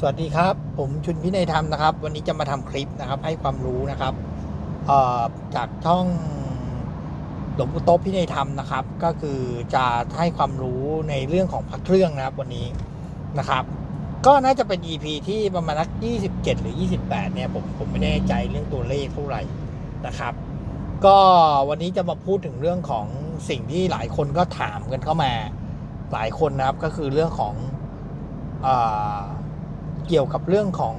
สวัสดีครับ ผมชุนพินัยธรรมนะครับ วันนี้จะมาทำคลิปนะครับ ให้ความรู้นะครับจากช่องหลวงปู่โต๊ะพินัยธรรมนะครับ ก็คือจะให้ความรู้ในเรื่องของพระเครื่องนะครับ วันนี้นะครับ ก็น่าจะเป็น EP ที่ประมาณนัก 27 หรือ 28 เนี่ยผมผมไม่แน่ใจเรื่องตัวเลขเท่าไหร่นะครับ ก็วันนี้จะมาพูดถึงเรื่องของสิ่งที่หลายคนก็ถามกันเข้ามา หลายคนนะครับก็คือเรื่องของอ เกี่ยวกับเรื่องของ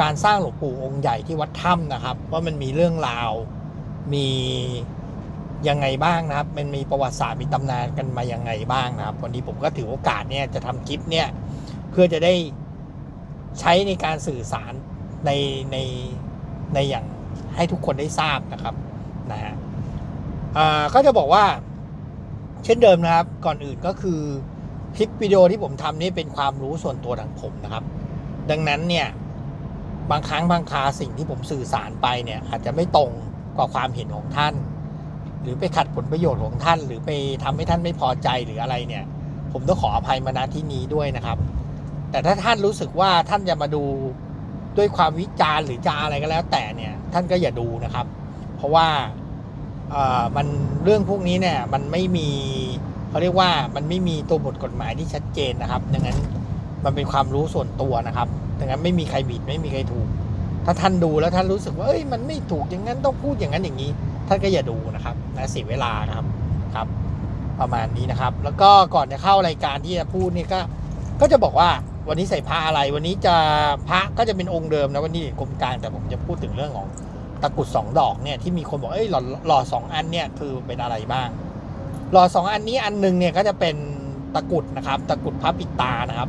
การสร้างหลวงปู่องค์ใหญ่ที่วัดถ้ำนะครับ ว่ามันมีเรื่องราวมียังไงบ้างนะครับ มันมีประวัติศาสตร์มีตำนานกันมายังไงบ้างนะครับ วันนี้ผมก็ถือโอกาสเนี่ยจะทำคลิปเนี่ยเพื่อจะได้ใช้ในการสื่อสารในในในอย่างให้ทุกคนได้ทราบนะครับนะฮะก็จะบอกว่า เช่นเดิมนะครับ ก่อนอื่นก็คือ คลิปวิดีโอที่ผมทำนี่เป็นความรู้ส่วนตัวของผมนะครับ ดังนั้นเนี่ยบางครั้งบางคราสิ่งที่ผมสื่อสารไปเนี่ยอาจจะไม่ตรงกว่าความเห็นของท่าน หรือไปขัดผลประโยชน์ของท่าน หรือไปทำให้ท่านไม่พอใจหรืออะไรเนี่ย ผมต้องขออภัยมาณที่นี้ด้วยนะครับ แต่ถ้าท่านรู้สึกว่าท่านจะมาดูด้วยความวิจารณ์หรือจะอะไรก็แล้ว แต่เนี่ยท่านก็อย่าดูนะครับ เพราะว่าเออมันเรื่องพวกนี้เนี่ยมันไม่มี เขาเรียกว่ามันไม่มีตัวบทกฎหมายที่ชัดเจนนะครับดังนั้นมันเป็นความรู้ส่วนตัวนะครับดังนั้นไม่มีใครผิดไม่มีใครถูก ถ้าท่านดูแล้วท่านรู้สึกว่าเอ้ยมันไม่ถูกอย่างนั้นต้องพูดอย่างนั้นอย่างนี้ ท่านก็อย่าดูนะครับนะเสียเวลานะครับครับ ประมาณนี้นะครับ แล้วก็ก่อนจะเข้ารายการที่จะพูดนี่ก็ก็จะบอกว่าวันนี้ใส่พระอะไร วันนี้จะพระก็จะเป็นองค์เดิมนะวันนี้กรมกลางแต่ผมจะพูดถึงเรื่องของตะกุดสองดอกเนี่ยที่มีคนบอกเอ้ยหล่อหล่อสองอันเนี่ยคือเป็นอะไรบ้าง หล่อสองอันนี้อันหนึงเนี่ยก็จะเป็นตะกุดนะครับ ตะกุดพระปิดตานะครับ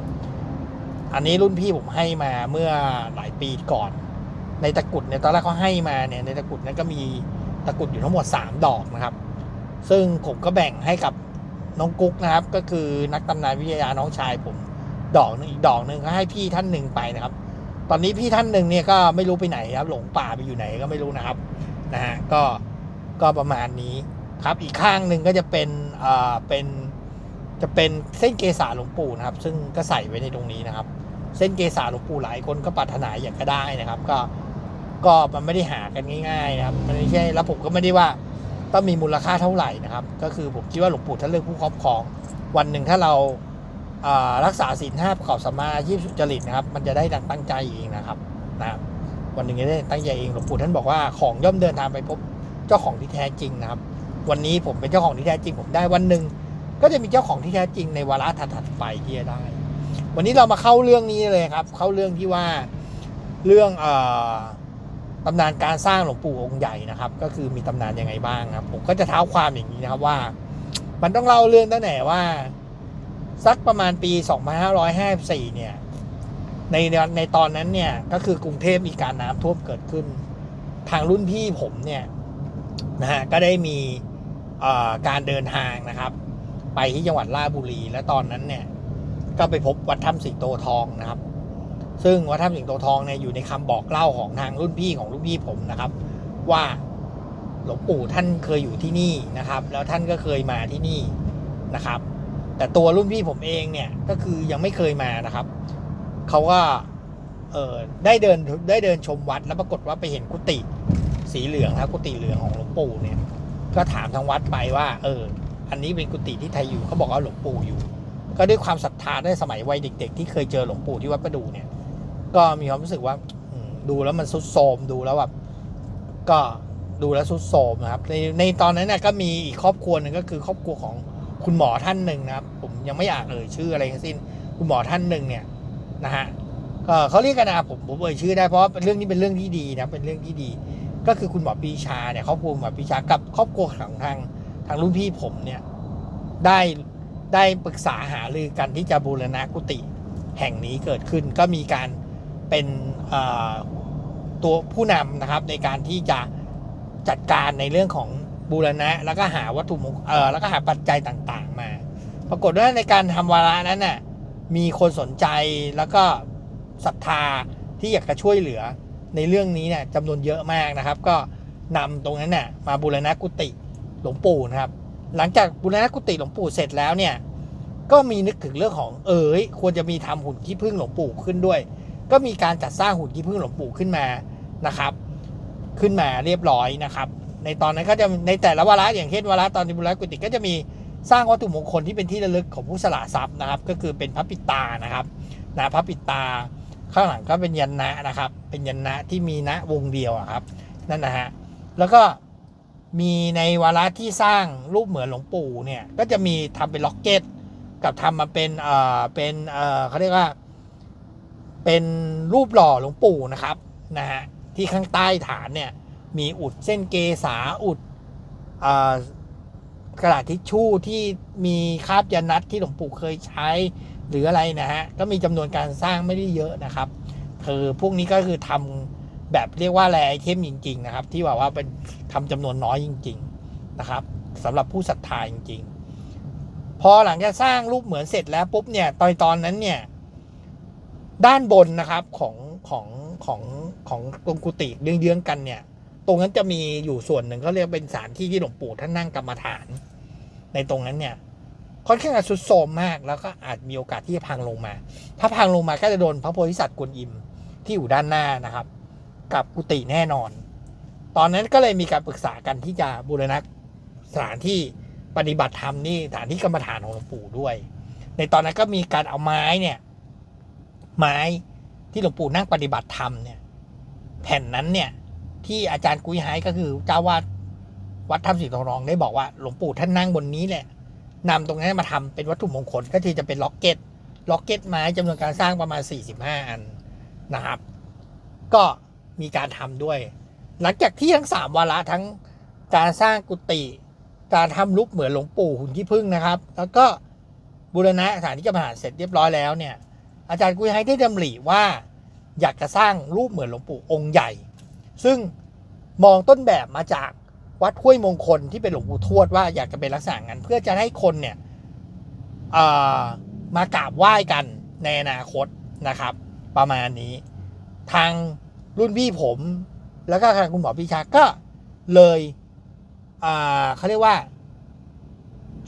อันนี้รุ่นพี่ผมให้มาเมื่อหลายปีก่อน ในตะกุดเนี่ยตอนแรกเขาให้มาเนี่ยในตะกุดนั้นก็มีตะกุดอยู่ทั้งหมด 3 ดอกนะครับ ซึ่งผมก็แบ่งให้กับน้องกุ๊กนะครับ ก็คือนักตำนานวิทยาน้องชายผม ดอกหนึงอีกดอกหนึ่งก็ให้พี่ท่านหนึ่งไปนะครับ ตอนนี้พี่ท่านหนึ่งเนี่ยก็ไม่รู้ไปไหนครับ หลงป่าไปอยู่ไหนก็ไม่รู้นะครับนะฮะก็ก็ประมาณนี้ ครับอีกข้างหนึ่งก็จะเป็นอ่าเป็นจะเป็นเส้นเกษาหลวงปู่นะครับ ซึ่งก็ใส่ไว้ในตรงนี้นะครับ เส้นเกษาหลวงปู่หลายคนก็ปรารถนาอยากก็ได้นะครับ ก็ก็มันไม่ได้หากันง่ายๆนะครับ มันไม่ใช่แล้วผมก็ไม่ได้ว่าต้องมีมูลค่าเท่าไหร่นะครับ ก็คือผมคิดว่าหลวงปู่ท่านเลือกผู้ครอบครอง วันหนึ่งถ้าเราอ่ารักษาศีลห้าประกอบสัมมาอาชีพสุจริตนะครับ มันจะได้ดังตั้งใจเองนะครับนะครับวันหนึ่งจะได้ตั้งใจเองหลวงปู่ท่านบอกว่าของย่อมเดินทางไปพบเจ้าของที่แท้จริงนะครับ วันนี้ผมเป็นเจ้าของที่แท้จริงผมได้วันหนึ่งก็จะมีเจ้าของที่แท้จริงในวาระถัดๆไปที่จะได้ วันนี้เรามาเข้าเรื่องนี้เลยครับ เข้าเรื่องที่ว่าเรื่องเอ่อตำนานการสร้างหลวงปู่องค์ใหญ่นะครับ ก็คือมีตำนานยังไงบ้างครับ ผมก็จะเท้าความอย่างนี้นะครับว่า มันต้องเล่าเรื่องตั้งแต่ว่า สักประมาณปี 2554 เนี่ย ในในตอนนั้นเนี่ยก็คือกรุงเทพมีการน้ำท่วมเกิดขึ้น ทางรุ่นพี่ผมเนี่ยนะฮะก็ได้มี การเดินทางนะครับ ไปที่จังหวัดราชบุรี และตอนนั้นเนี่ย ก็ไปพบวัดถ้ำสิงโตทองนะครับ ซึ่งวัดถ้ำสิงโตทองเนี่ยอยู่ในคำบอกเล่าของทางรุ่นพี่ของรุ่นพี่ผมนะครับ ว่าหลวงปู่ท่านเคยอยู่ที่นี่นะครับ แล้วท่านก็เคยมาที่นี่นะครับ แต่ตัวรุ่นพี่ผมเองเนี่ยก็คือยังไม่เคยมานะครับเขาก็เออได้เดินได้เดินชมวัดแล้วปรากฏว่าไปเห็นกุฏิสีเหลืองนะครับกุฏิเหลืองของหลวงปู่เนี่ย ก็ถามทางวัดไปว่า เออ อันนี้เป็นกุฏิที่ไทยอยู่เขาบอกว่าหลวงปู่อยู่ ก็ด้วยความศรัทธาได้สมัยวัยเด็ก ๆ ที่เคยเจอหลวงปู่ที่วัดประดูเนี่ย ก็มีความรู้สึกว่าดูแล้วมันสุดโทมดูแล้วแบบก็ดูแล้วสุดโทมนะครับ ในในตอนนั้นน่ะก็มีอีกครอบครัวหนึ่งก็คือครอบครัวของคุณหมอท่านหนึ่งนะครับ ผมยังไม่อยากเอ่ยชื่ออะไรทั้งสิ้น คุณหมอท่านหนึ่งเนี่ยนะฮะก็เขาเรียกกันนะผมผมเอ่ยชื่อได้เพราะเรื่องนี้เป็นเรื่องที่ดีนะเป็นเรื่องที่ดี ก็คือคุณหมอปีชาเนี่ยครอบครัวหมอปีชากับครอบครัวของทางทางรุ่นพี่ผมเนี่ยได้ได้ปรึกษาหารือกันที่จะบูรณะกุฏิแห่งนี้เกิดขึ้นก็มีการเป็นตัวผู้นำนะครับในการที่จะจัดการในเรื่องของบูรณะ แล้วก็หาวัตถุมงเออแล้วก็หาปัจจัยต่างๆ มา ปรากฏว่าในการทำวาระนั้นน่ะมีคนสนใจแล้วก็ศรัทธาที่อยากจะช่วยเหลือ ในเรื่องนี้เนี่ยจำนวนเยอะมากนะครับ ก็นำตรงนั้นน่ะมาบูรณะกุฏิหลวงปู่นะครับ หลังจากบูรณะกุฏิหลวงปู่เสร็จแล้วเนี่ยก็มีนึกถึงเรื่องของเอ๋ยควรจะมีทำหุ่นขี้ผึ้งหลวงปู่ขึ้นด้วย ก็มีการจัดสร้างหุ่นขี้ผึ้งหลวงปู่ขึ้นมานะครับ ขึ้นมาเรียบร้อยนะครับ ในตอนนั้นก็จะในแต่ละวาระอย่างเช่นวาระตอนนิบุรณะกุติก็จะมีสร้างวัตถุมงคลที่เป็นที่ระลึกของผู้สละทรัพย์นะครับ ก็คือเป็นพระปิตานะครับนะพระปิตา ข้างหลังก็เป็นยันนะนะครับ เป็นยันนะที่มีนะวงเดียวครับ นั่นนะฮะ แล้วก็มีในวาระที่สร้างรูปเหมือนหลวงปู่เนี่ย ก็จะมีทำเป็นล็อกเก็ต กับทำมาเป็นเอ่อเป็นเอ่อเขาเรียกว่า เป็นรูปหล่อหลวงปู่นะครับนะฮะที่ข้างใต้ฐานเนี่ยมีอุดเส้นเกษาอุดเอ่อกระดาษทิชชู่ที่มีคราบยานัดที่หลวงปู่เคยใช้ หรืออะไรนะฮะ ก็มีจำนวนการสร้างไม่ได้เยอะนะครับคือพวกนี้ก็คือทำแบบเรียกว่าแรไอเทมจริง ๆ นะครับ ที่ว่าว่าเป็นทำจำนวนน้อยจริง ๆนะครับสำหรับผู้ศรัทธาจริง ๆ พอหลังจากสร้างรูปเหมือนเสร็จแล้วปุ๊บเนี่ยตอนตอนนั้นเนี่ยด้านบนนะครับของของของของตรงกุฏิเยื้องๆกันเนี่ย ตรงนั้นจะมีอยู่ส่วนหนึ่งเขาเรียกเป็นสถานที่ที่หลวงปู่ท่านนั่งกรรมฐาน ในตรงนั้นเนี่ย ค่อนข้างจะสุดโทรมมาก แล้วก็อาจมีโอกาสที่จะพังลงมา ถ้าพังลงมาก็จะโดนพระโพธิสัตว์กวนอิมที่อยู่ด้านหน้านะครับ กับกุฏิแน่นอน ตอนนั้นก็เลยมีการปรึกษากันที่จะบูรณะสถานที่ปฏิบัติธรรมนี่สถานที่กรรมฐานของหลวงปู่ด้วย ในตอนนั้นก็มีการเอาไม้เนี่ยไม้ที่หลวงปู่นั่งปฏิบัติธรรมเนี่ยแผ่นนั้นเนี่ยที่อาจารย์กุ้ยไฮก็คือเจ้าวาดวัดถ้ำสีทองรองได้บอกว่าหลวงปู่ท่านนั่งบนนี้แหละ นำตรงนั้มาทำเป็นวัตถุมงคลก็คือจะเป็นล็อกเก็ตล็อกเก็ตไม้จำนวนการสร้างประมาณ 45 อันนะครับ ก็มีการทำด้วย หลังจากที่ทั้งสามวาระทั้งการสร้างกุฏิการทำรูปเหมือนหลวงปู่หุ่นที่พึ่งนะครับ แล้วก็บูรณะสถานที่กรรมฐานเสร็จเรียบร้อยแล้วเนี่ย อาจารย์กุ้ยไฮได้ดำริว่าอยากจะสร้างรูปเหมือนหลวงปู่องค์ใหญ่ ซึ่งมองต้นแบบมาจาก วัดห้วยมงคลที่เป็นหลวงปู่ทวดว่าอยากจะเป็นลักษณะนั้นเพื่อจะให้คนเนี่ยมากราบไหว้กันในอนาคตนะครับ ประมาณนี้ ทางรุ่นพี่ผมแล้วก็ทางคุณหมอพิชาก็เลยเขาเรียกว่า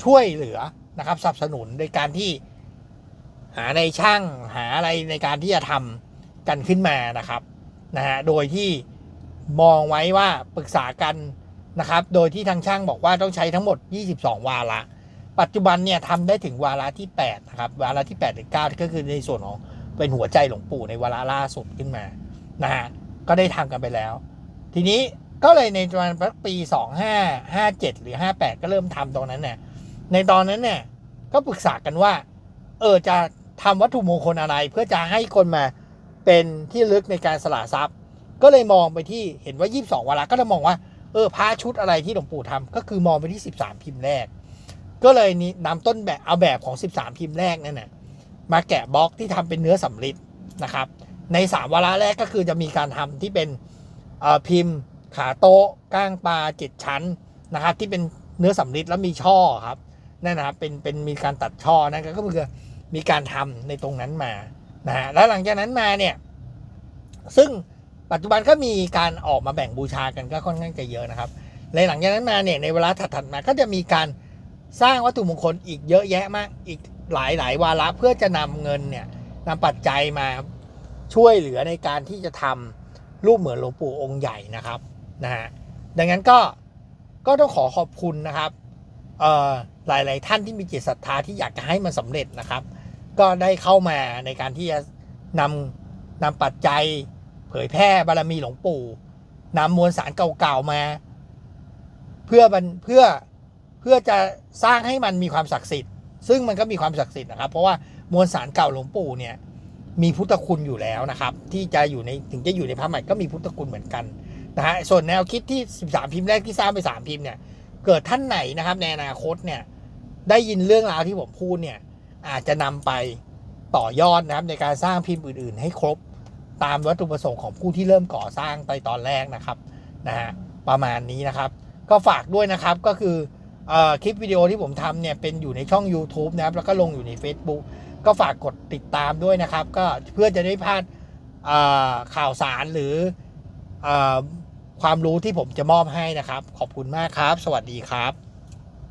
ช่วยเหลือนะครับสนับสนุนโดยการที่หาในช่างหาอะไรในการที่จะทำกันขึ้นมานะครับนะฮะโดยที่มองไว้ว่าปรึกษากัน นะครับ โดยที่ทางช่างบอกว่าต้องใช้ทั้งหมด 22 วาระ ปัจจุบันเนี่ยทำได้ถึงวาระที่8นะครับ วาระที่8หรือ9ก็คือในส่วนของเป็นหัวใจหลวงปู่ในวาระล่าสุดขึ้นมานะฮะก็ได้ทำกันไปแล้ว ทีนี้ก็เลยในประมาณปี 2557 หรือ 58 ก็เริ่มทำตรงนั้นเนี่ยในตอนนั้นเนี่ยก็ปรึกษากันว่า เออจะทำวัตถุมงคลอะไร เพื่อจะให้คนมาเป็นที่ลึกในการสละทรัพย์ ก็เลยมองไปที่เห็นว่า 22 วาระก็จะมองว่า เออพระชุดอะไรที่หลวงปู่ทำก็คือมองไปที่ 13 พิมพ์แรก ก็เลยนี่นำต้นแบบเอาแบบของ 13 พิมพ์แรกนั่นนะมาแกะบล็อกที่ทำเป็นเนื้อสำริดนะครับ ใน 3 วาระแรกก็คือจะมีการทำที่เป็นพิมพ์ขาโต๊ะก้างปลาเจ็ดชั้นนะครับ ที่เป็นเนื้อสำริดแล้วมีช่อครับนั่นนะครับเป็นเป็นมีการตัดช่อนั่นก็คือมีการทำในตรงนั้นมานะฮะแล้วหลังจากนั้นมาเนี่ยซึ่ง ปัจจุบันก็มีการออกมาแบ่งบูชากันก็ค่อนข้างจะเยอะนะครับในหลังจากนั้นมาเนี่ยในเวลาถัดๆมาก็จะมีการสร้างวัตถุมงคลอีกเยอะแยะมากอีกหลายหลายวาระเพื่อจะนำเงินเนี่ยนำปัจจัยมาช่วยเหลือในการที่จะทำรูปเหมือนหลวงปู่องค์ใหญ่นะครับนะฮะดังนั้นก็ก็ต้องขอขอบคุณนะครับเอ่อหลายๆท่านที่มีจิตศรัทธาที่อยากจะให้มันสำเร็จนะครับ ก็ได้เข้ามาในการที่จะนำนำปัจจัย เผยแพร่บารมีหลวงปู่นำมวลสารเก่าๆมา เพื่อมันเพื่อเพื่อจะสร้างให้มันมีความศักดิ์สิทธิ์ ซึ่งมันก็มีความศักดิ์สิทธิ์นะครับ เพราะว่ามวลสารเก่าหลวงปู่เนี่ย มีพุทธคุณอยู่แล้วนะครับ ที่จะอยู่ในถึงจะอยู่ในพระใหม่ก็มีพุทธคุณเหมือนกันนะฮะส่วนแนวคิดที่ 13 พิมพ์แรกที่สร้างไป3พิมพ์เนี่ย เกิดท่านไหนนะครับ ในอนาคตเนี่ยได้ยินเรื่องราวที่ผมพูดเนี่ย อาจจะนำไปต่อยอดนะครับในการสร้างพิมพ์อื่น ๆ ให้ครบ ตามวัตถุประสงค์ของผู้ที่เริ่มก่อสร้างไปตอนแรกนะครับนะฮะประมาณนี้นะครับ ก็ฝากด้วยนะครับก็คืออคลิปวิดีโอที่ผมทำเนี่ยเป็นอยู่ในช่อง YouTube นะครับแล้วก็ลงอยู่ใน Facebook ก็ฝากกดติดตามด้วยนะครับ ก็เพื่อจะได้พลาดข่าวสารหรืออความรู้ที่ผมจะมอบให้นะครับ ขอบคุณมากครับ สวัสดีครับ